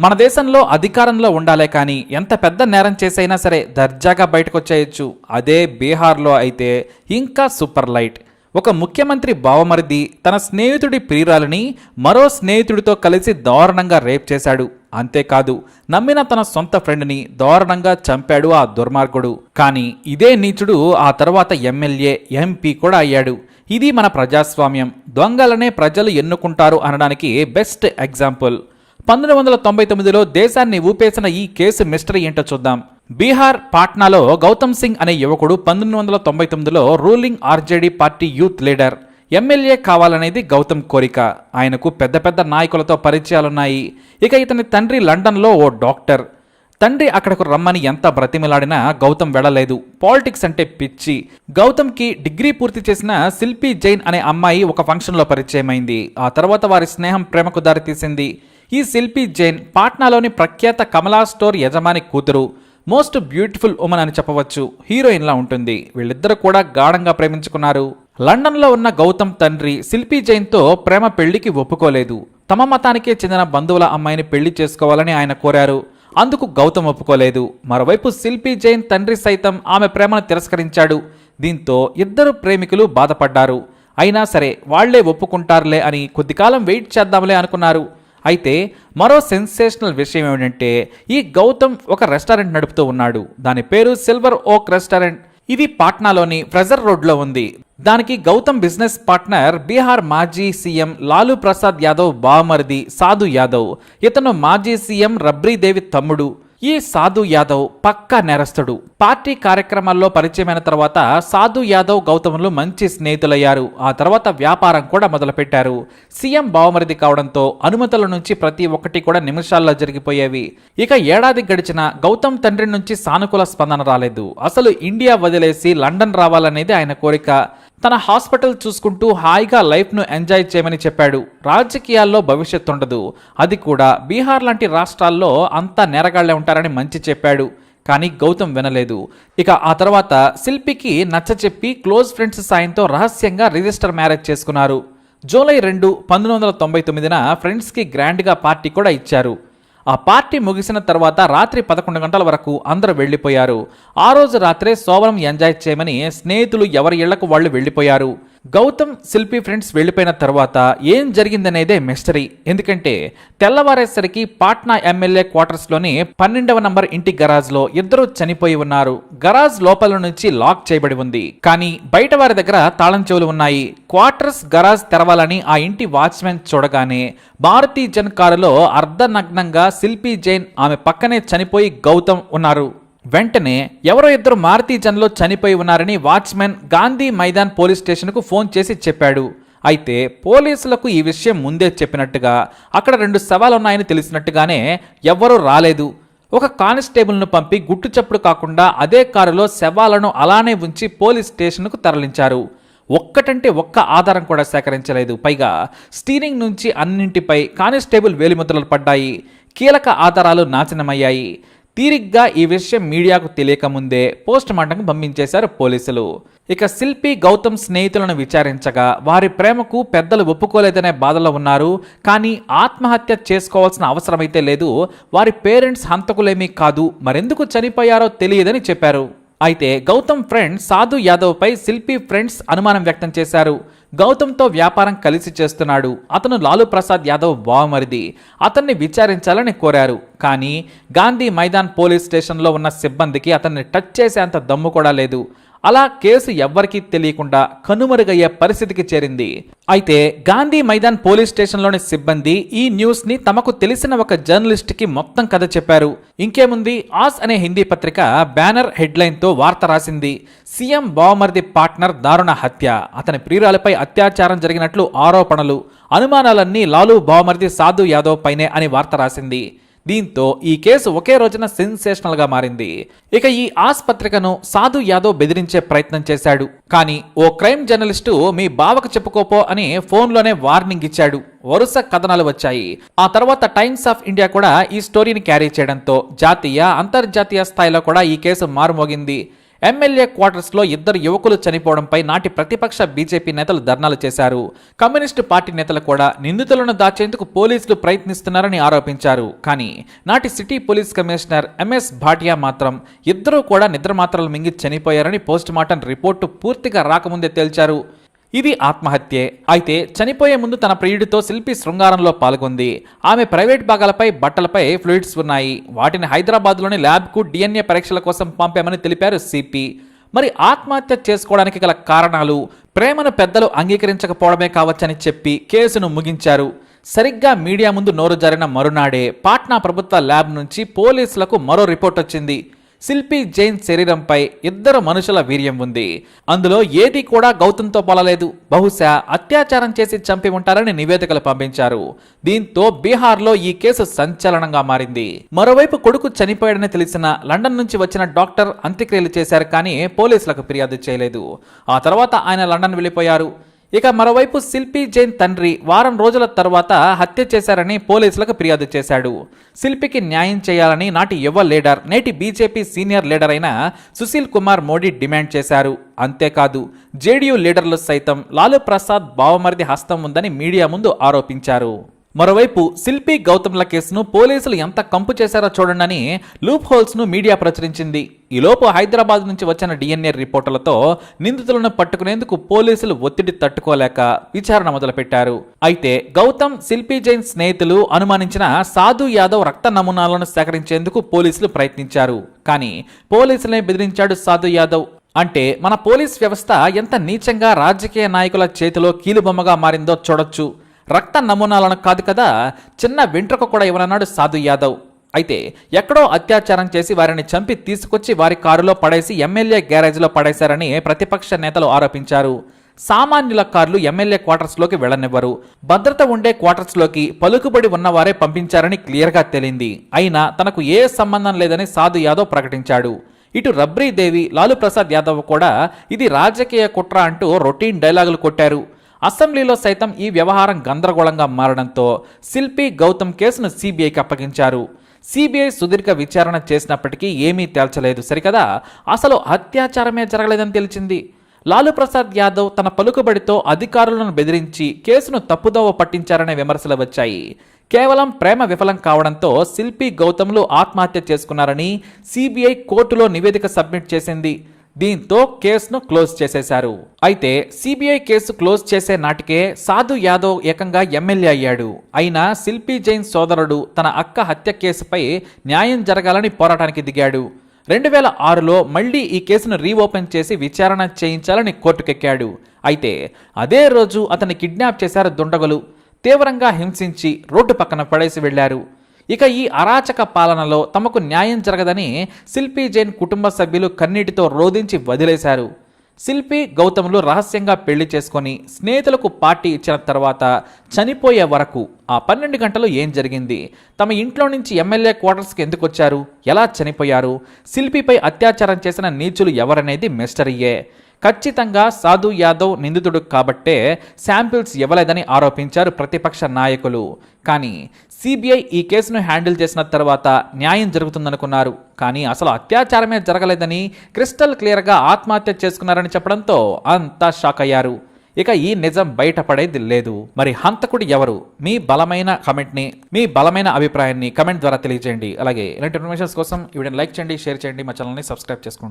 మన దేశంలో అధికారంలో ఉండాలే కానీ ఎంత పెద్ద నేరం చేసైనా సరే దర్జాగా బయటకొచ్చేయచ్చు. అదే బీహార్లో అయితే ఇంకా సూపర్ లైట్. ఒక ముఖ్యమంత్రి బావమరిది తన స్నేహితుడి ప్రియురాలని మరో స్నేహితుడితో కలిసి దారుణంగా రేప్ చేశాడు. అంతేకాదు నమ్మిన తన సొంత ఫ్రెండ్ని దారుణంగా చంపాడు ఆ దుర్మార్గుడు. కానీ ఇదే నీచుడు ఆ తర్వాత ఎమ్మెల్యే ఎంపీ కూడా అయ్యాడు. ఇది మన ప్రజాస్వామ్యం. దొంగలనే ప్రజలు ఎన్నుకుంటారు అనడానికి బెస్ట్ ఎగ్జాంపుల్. పంతొమ్మిది వందల తొంభై తొమ్మిదిలో దేశాన్ని ఊపేసిన ఈ కేసు మిస్టరీ ఏంటో చూద్దాం. బీహార్ పాట్నాలో గౌతమ్ సింగ్ అనే యువకుడు పంతొమ్మిది వందల తొంభై తొమ్మిదిలో ruling RJD party youth leader MLA కావాలనేది గౌతమ్ కోరిక. ఆయనకు పెద్ద పెద్ద నాయకులతో పరిచయాలున్నాయి. ఇక ఇతని తండ్రి లండన్లో ఓ డాక్టర్. తండ్రి అక్కడకు రమ్మని ఎంత బ్రతిమిలాడినా గౌతమ్ వెళ్ళలేదు. పాలిటిక్స్ అంటే పిచ్చి. గౌతమ్కి డిగ్రీ పూర్తి చేసిన శిల్పి జైన్ అనే అమ్మాయి ఒక ఫంక్షన్లో పరిచయమైంది. ఆ తర్వాత వారి స్నేహం ప్రేమకు దారితీసింది. ఈ శిల్పి జైన్ పాట్నాలోని ప్రఖ్యాత కమలా స్టోర్ యజమాని కూతురు మోస్ట్ బ్యూటిఫుల్ ఉమెన్ అని చెప్పవచ్చు. హీరోయిన్లా ఉంటుంది. వీళ్ళిద్దరూ కూడా గాఢంగా ప్రేమించుకున్నారు. లండన్లో ఉన్న గౌతమ్ తండ్రి శిల్పి జైన్తో ప్రేమ పెళ్ళికి ఒప్పుకోలేదు. తమ మతానికే చెందిన బంధువుల అమ్మాయిని పెళ్ళి చేసుకోవాలని ఆయన కోరారు. అందుకు గౌతమ్ ఒప్పుకోలేదు. మరోవైపు శిల్పి జైన్ తండ్రి సైతం ఆమె ప్రేమను తిరస్కరించాడు. దీంతో ఇద్దరు ప్రేమికులు బాధపడ్డారు. అయినా సరే వాళ్ళే ఒప్పుకుంటారులే అని కొద్దికాలం వెయిట్ చేద్దాంలే అనుకున్నారు. అయితే మరో సెన్సేషనల్ విషయం ఏమిటంటే ఈ గౌతమ్ ఒక రెస్టారెంట్ నడుపుతూ ఉన్నాడు. దాని పేరు సిల్వర్ ఓక్ రెస్టారెంట్ ఇది పాట్నాలోని ఫ్రెజర్ రోడ్లో ఉంది. దానికి గౌతమ్ బిజినెస్ పార్ట్నర్ బీహార్ మాజీ సీఎం లాలూ ప్రసాద్ యాదవ్ బావమరిది సాధు యాదవ్. ఇతను మాజీ సీఎం రబ్రీదేవి తమ్ముడు. ఈ సాధు యాదవ్ పక్కా నేరస్తుడు. పార్టీ కార్యక్రమాల్లో పరిచయమైన తర్వాత సాధు యాదవ్ గౌతమ్లు మంచి స్నేహితులయ్యారు. ఆ తర్వాత వ్యాపారం కూడా మొదలుపెట్టారు. సీఎం బావమరిది కావడంతో అనుమతుల నుంచి ప్రతి ఒక్కటి కూడా నిమిషాల్లో జరిగిపోయేవి. ఇక ఏడాది గడిచిన గౌతమ్ తండ్రి నుంచి సానుకూల స్పందన రాలేదు. అసలు ఇండియా వదిలేసి లండన్ రావాలనేది ఆయన కోరిక. తన హాస్పిటల్ చూసుకుంటూ హాయిగా లైఫ్ను ఎంజాయ్ చేయమని చెప్పాడు. రాజకీయాల్లో భవిష్యత్తు ఉండదు. అది కూడా బీహార్ లాంటి రాష్ట్రాల్లో అంతా నేరగాళ్ళే ఉంటారని మంచి చెప్పాడు. కానీ గౌతమ్ వినలేదు. ఇక ఆ తర్వాత శిల్పికి నచ్చచెప్పి క్లోజ్ ఫ్రెండ్స్ సాయంతో రహస్యంగా రిజిస్టర్ మ్యారేజ్ చేసుకున్నారు. జూలై రెండు పంతొమ్మిది వందల తొంభై తొమ్మిదిన ఫ్రెండ్స్కి గ్రాండ్గా పార్టీ కూడా ఇచ్చారు. ఆ పార్టీ ముగిసిన తర్వాత రాత్రి పదకొండు గంటల వరకు అందరూ వెళ్ళిపోయారు. ఆ రోజు రాత్రే సోవరం ఎంజాయ్ చేయమని స్నేహితులు ఎవరి ఇళ్ళకు వాళ్ళు వెళ్ళిపోయారు. గౌతమ్ శిల్పి ఫ్రెండ్స్ వెళ్ళిపోయిన తర్వాత ఏం జరిగిందనేదే మిస్టరీ ఎందుకంటే తెల్లవారేసరికి పాట్నా ఎమ్మెల్యే క్వార్టర్స్లోని పన్నెండవ నంబర్ ఇంటి గరాజ్లో ఇద్దరు చనిపోయి ఉన్నారు. గరాజ్ లోపల నుంచి లాక్ చేయబడి ఉంది. కానీ బయట వారి దగ్గర తాళం చెవులు ఉన్నాయి. క్వార్టర్స్ గరాజ్ తెరవాలని ఆ ఇంటి వాచ్మెన్ చూడగానే భారతీ జన్ కారులో అర్ధనగ్నంగా శిల్పి జైన్ ఆమె పక్కనే చనిపోయి గౌతమ్ ఉన్నారు. వెంటనే ఎవరో ఇద్దరు మారుతీ జన్లో చనిపోయి ఉన్నారని వాచ్మెన్ గాంధీ మైదాన్ పోలీస్ స్టేషన్కు ఫోన్ చేసి చెప్పాడు. అయితే పోలీసులకు ఈ విషయం ముందే చెప్పినట్టుగా అక్కడ రెండు సవాలున్నాయని తెలిసినట్టుగానే ఎవ్వరూ రాలేదు. ఒక కానిస్టేబుల్ను పంపి గుట్టు చప్పుడు కాకుండా అదే కారులో శవాలను అలానే ఉంచి పోలీస్ స్టేషన్కు తరలించారు. ఒక్కటంటే ఒక్క ఆధారం కూడా సేకరించలేదు. పైగా స్టీరింగ్ నుంచి అన్నింటిపై కానిస్టేబుల్ వేలిముద్రలు పడ్డాయి. కీలక ఆధారాలు నాశనమయ్యాయి. తీరిగ్గా ఈ విషయం మీడియాకు తెలియకముందే పోస్ట్ మార్టంకు పంపించేశారు పోలీసులు. ఇక శిల్పి గౌతమ్ స్నేహితులను విచారించగా వారి ప్రేమకు పెద్దలు ఒప్పుకోలేదనే బాధలో ఉన్నారు. కానీ ఆత్మహత్య చేసుకోవాల్సిన అవసరమైతే లేదు. వారి పేరెంట్స్ హంతకులేమీ కాదు. మరెందుకు చనిపోయారో తెలియదని చెప్పారు. అయితే గౌతమ్ ఫ్రెండ్ సాధు యాదవ్ పై శిల్పి ఫ్రెండ్స్ అనుమానం వ్యక్తం చేశారు. గౌతమ్తో వ్యాపారం కలిసి చేస్తున్నాడు. అతను లాలూ ప్రసాద్ యాదవ్ బావమరిది. అతన్ని విచారించాలని కోరారు. కానీ గాంధీ మైదాన్ పోలీస్ స్టేషన్లో ఉన్న సిబ్బందికి అతన్ని టచ్ చేసేంత దమ్ము కూడా లేదు. అలా కేసు ఎవ్వరికీ తెలియకుండా కనుమరుగయ్యే పరిస్థితికి చేరింది. అయితే గాంధీ మైదాన్ పోలీస్ స్టేషన్లోని సిబ్బంది ఈ న్యూస్ని తమకు తెలిసిన ఒక జర్నలిస్ట్కి మొత్తం కథ చెప్పారు. ఇంకేముంది? ఆస్ అనే హిందీ పత్రిక బ్యానర్ హెడ్లైన్తో వార్త రాసింది. సీఎం బావమర్ది పార్ట్నర్ దారుణ హత్య. అతని ప్రియురాలపై అత్యాచారం జరిగినట్లు ఆరోపణలు. అనుమానాలన్నీ లాలూ బావమర్ది సాధు యాదవ్ పైనే అని వార్త రాసింది. దీంతో ఈ కేసు ఒకే రోజున సెన్సేషనల్గా మారింది. ఇక ఈ ఆస్పత్రికను సాధు యాదవ్ బెదిరించే ప్రయత్నం చేశాడు. కానీ ఓ క్రైమ్ జర్నలిస్టు మీ బావకు చెప్పుకోపో అని ఫోన్లోనే వార్నింగ్ ఇచ్చాడు. వరుస కథనాలు వచ్చాయి. ఆ తర్వాత టైమ్స్ ఆఫ్ ఇండియా కూడా ఈ స్టోరీని క్యారీ చేయడంతో జాతీయ అంతర్జాతీయ స్థాయిలో కూడా ఈ కేసు మారుమోగింది. ఎమ్మెల్యే క్వార్టర్స్లో ఇద్దరు యువకులు చనిపోవడంపై నాటి ప్రతిపక్ష బీజేపీ నేతలు ధర్నాలు చేశారు. కమ్యూనిస్టు పార్టీ నేతలు కూడా నిందితులను దాచేందుకు పోలీసులు ప్రయత్నిస్తున్నారని ఆరోపించారు. కానీ నాటి city police commissioner MS Bhatia మాత్రం ఇద్దరూ కూడా నిద్రమాత్రలు మింగి చనిపోయారని పోస్టుమార్టం రిపోర్టు పూర్తిగా రాకముందే తేల్చారు. ఇది ఆత్మహత్యే. అయితే చనిపోయే ముందు తన ప్రియుడితో శిల్పి శృంగారంలో పాల్గొంది. ఆమె ప్రైవేట్ భాగాలపై బట్టలపై ఫ్లూయిడ్స్ ఉన్నాయి. వాటిని హైదరాబాద్లోని ల్యాబ్కు డిఎన్ఏ పరీక్షల కోసం పంపామని తెలిపారు సిపి. మరి ఆత్మహత్య చేసుకోవడానికి గల కారణాలు ప్రేమను పెద్దలు అంగీకరించకపోవడమే కావచ్చని చెప్పి కేసును ముగించారు. సరిగ్గా మీడియా ముందు నోరు జారిన మరునాడే పాట్నా ప్రభుత్వ ల్యాబ్ నుంచి పోలీసులకు మరో రిపోర్ట్ వచ్చింది. శిల్పి జైన్ శరీరంపై ఇద్దరు మనుషుల వీర్యం ఉంది. అందులో ఏది కూడా గౌతంతో పొలలేదు. బహుశా అత్యాచారం చేసి చంపి ఉంటారని నివేదికలు పంపించారు. దీంతో బీహార్లో ఈ కేసు సంచలనంగా మారింది. మరోవైపు కొడుకు చనిపోయాడని తెలిసిన లండన్ నుంచి వచ్చిన డాక్టర్ అంత్యక్రియలు చేశారు కానీ పోలీసులకు ఫిర్యాదు చేయలేదు. ఆ తర్వాత ఆయన లండన్ వెళ్ళిపోయారు. ఇక మరోవైపు శిల్పి జైన్ తండ్రి వారం రోజుల తర్వాత హత్య చేశారని పోలీసులకు ఫిర్యాదు చేశాడు. శిల్పికి న్యాయం చేయాలని నాటి యువ లీడర్ నేటి బీజేపీ సీనియర్ లీడర్ అయిన సుశీల్ కుమార్ మోడీ డిమాండ్ చేశారు. అంతేకాదు జేడీయూ లీడర్లు సైతం లాలూ ప్రసాద్ బావమరిది హస్తం ఉందని మీడియా ముందు ఆరోపించారు. మరోవైపు శిల్పి గౌతమ్ల కేసును పోలీసులు ఎంత కంపు చేశారో చూడండి లూప్ హోల్స్ను మీడియా ప్రచురించింది. ఈలోపు హైదరాబాద్ నుంచి వచ్చిన డిఎన్ఏ రిపోర్టులతో నిందితులను పట్టుకునేందుకు పోలీసులు ఒత్తిడి తట్టుకోలేక విచారణ మొదలుపెట్టారు. అయితే గౌతమ్ శిల్పి జైన్ స్నేహితులు అనుమానించిన సాధు యాదవ్ రక్త నమూనాలను సేకరించేందుకు పోలీసులు ప్రయత్నించారు. కానీ పోలీసులే బెదిరించాడు సాధు యాదవ్. అంటే మన పోలీస్ వ్యవస్థ ఎంత నీచంగా రాజకీయ నాయకుల చేతిలో కీలుబొమ్మగా మారిందో చూడొచ్చు. రక్త నమూనాలను కాదు కదా చిన్న వెంట్రుక కూడా ఇవ్వనన్నాడు సాధు యాదవ్. అయితే ఎక్కడో అత్యాచారం చేసి వారిని చంపి తీసుకొచ్చి వారి కారులో పడేసి ఎమ్మెల్యే గ్యారేజ్లో పడేశారని ప్రతిపక్ష నేతలు ఆరోపించారు. సామాన్యుల కార్లు ఎమ్మెల్యే క్వార్టర్స్లోకి వెళ్ళనివ్వరు భద్రత ఉండే క్వార్టర్స్లోకి పలుకుబడి ఉన్నవారే పంపించారని క్లియర్గా తేలింది. అయినా తనకు ఏ సంబంధం లేదని సాధు యాదవ్ ప్రకటించాడు. ఇటు రబ్రీదేవి లాలూ ప్రసాద్ యాదవ్ కూడా ఇది రాజకీయ కుట్ర అంటూ రొటీన్ డైలాగులు కొట్టారు. అసెంబ్లీలో సైతం ఈ వ్యవహారం గందరగోళంగా మారడంతో శిల్పి గౌతమ్ కేసును సిబిఐకి అప్పగించారు. సిబిఐ సుదీర్ఘ విచారణ చేసినప్పటికీ ఏమీ తేల్చలేదు. సరికదా? అసలు అత్యాచారమే జరగలేదని తెలిసింది లాలూ ప్రసాద్ యాదవ్ తన పలుకుబడితో అధికారులను బెదిరించి కేసును తప్పుదోవ పట్టించారనే విమర్శలు వచ్చాయి. కేవలం ప్రేమ విఫలం కావడంతో శిల్పి గౌతమ్లు ఆత్మహత్య చేసుకున్నారని సిబిఐ కోర్టులో నివేదిక సబ్మిట్ చేసింది. దీంతో కేసును క్లోజ్ చేసేశారు. అయితే సిబిఐ కేసు క్లోజ్ చేసే నాటికే సాధు యాదవ్ ఏకంగా ఎమ్మెల్యే అయ్యాడు. అయినా శిల్పి జైన్ సోదరుడు తన అక్క హత్య కేసుపై న్యాయం జరగాలని పోరాటానికి దిగాడు. రెండు వేల ఆరులో మళ్ళీ ఈ కేసును రీఓపెన్ చేసి విచారణ చేయించాలని కోర్టుకెక్కాడు. అయితే అదే రోజు అతన్ని కిడ్నాప్ చేశారు దుండగులు. తీవ్రంగా హింసించి రోడ్డు పక్కన పడేసి వెళ్ళారు. ఇక ఈ అరాచక పాలనలో తమకు న్యాయం జరగదని శిల్పి జైన్ కుటుంబ సభ్యులు కన్నీటితో రోధించి వదిలేశారు. శిల్పి గౌతములు రహస్యంగా పెళ్ళి చేసుకొని స్నేహితులకు పార్టీ ఇచ్చిన తర్వాత చనిపోయే వరకు ఆ పన్నెండు గంటలు ఏం జరిగింది? తమ ఇంట్లో నుంచి ఎమ్మెల్యే క్వార్టర్స్కి ఎందుకు వచ్చారు? ఎలా చనిపోయారు? శిల్పిపై అత్యాచారం చేసిన నీచులు ఎవరనేది మిస్టరీయే. ఖచ్చితంగా సాధు యాదవ్ నిందితుడు కాబట్టే శాంపిల్స్ ఇవ్వలేదని ఆరోపించారు ప్రతిపక్ష నాయకులు. కానీ సిబిఐ ఈ కేసును హ్యాండిల్ చేసిన తర్వాత న్యాయం జరుగుతుందనుకున్నారు. కానీ అసలు అత్యాచారమే జరగలేదని క్రిస్టల్ క్లియర్గా ఆత్మహత్య చేసుకున్నారని చెప్పడంతో అంతా షాక్ అయ్యారు. ఇక ఈ నిజం బయటపడేది లేదు. మరి హంతకుడు ఎవరు? మీ బలమైన కమెంట్ని మీ బలమైన అభిప్రాయాన్ని కమెంట్ ద్వారా తెలియజేయండి. అలాగే ఇలాంటి ఇన్ఫర్మేషన్స్ కోసం ఈ వీడియోని లైక్ చేయండి షేర్ చేయండి. మా ఛానల్ని సబ్స్క్రైబ్ చేసుకోండి.